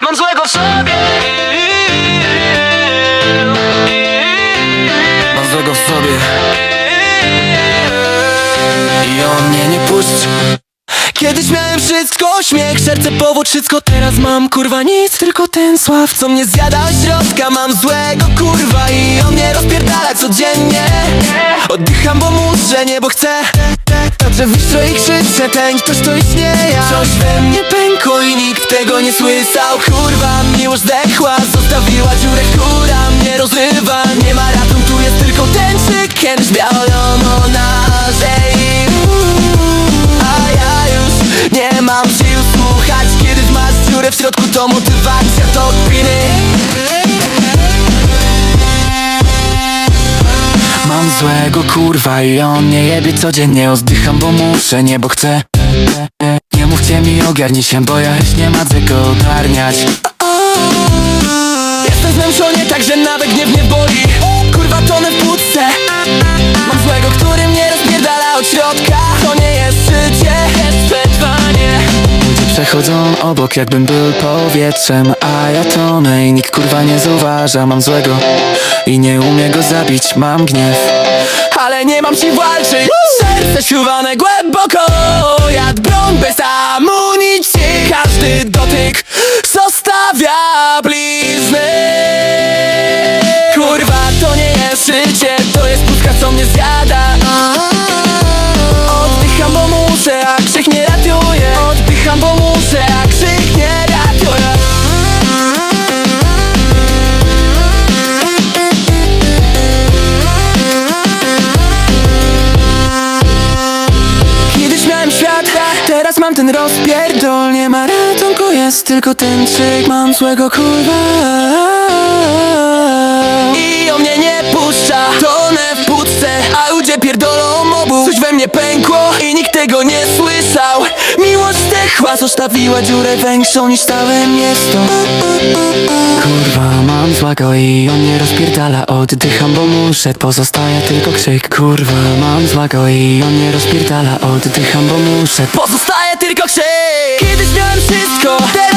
Mam złego w sobie. Mam złego w sobie. I on mnie nie puści. Kiedyś miałem wszystko, śmiech, serce, powód, wszystko. Teraz mam kurwa nic, tylko ten sław Co mnie zjada od środka, mam złego kurwa I on mnie rozpierdala codziennie. Oddycham, bo muszę, nie bo chcę Także wystro i krzyczę, ten ktoś to istnieje Coś we mnie pękło i nikt tego nie słyszał. Kurwa, miłość zdechła, zostawiła dziurę, która mnie rozrywa. Nie ma ratunku, jest tylko ten czy kiedyś białono na ziemi a ja już nie mam sił słuchać. Kiedyś masz dziurę w środku to motywacja to kpiny Mam złego kurwa i on nie jebie codziennie. Oddycham bo muszę, nie bo chcę. Nie mówcie mi ogarnij się, bo ja nie ma czego ogarniać. Jestem zmęczony tak, że nawet mnie boli obok jakbym był powietrzem A ja tonę i nikt kurwa nie zauważa Mam złego i nie umie go zabić Mam gniew, ale nie mam ci walczyć Serce siuwane głęboko. Jak broń bez amunicji Każdy dotyk zostawia blizny. Kurwa to nie jest życie To jest pustka co mnie zjada mam ten rozpierdol Nie ma ratunku, jest tylko ten trzyk Mam złego kurwa. I on mnie nie puszcza Tonę w płucce, a ludzie pierdolą mobu. Coś we mnie pękło i nikt tego nie słyszał. Miłość zdechła, zostawiła dziurę większą niż całe miasto. Kurwa, mam złego i on mnie rozpierdala Oddycham, bo muszę, pozostaje tylko krzyk Kurwa, mam złego i on mnie rozpierdala Oddycham, bo muszę, pozostaje tylko krzyk. Kiedyś miałem wszystko, teraz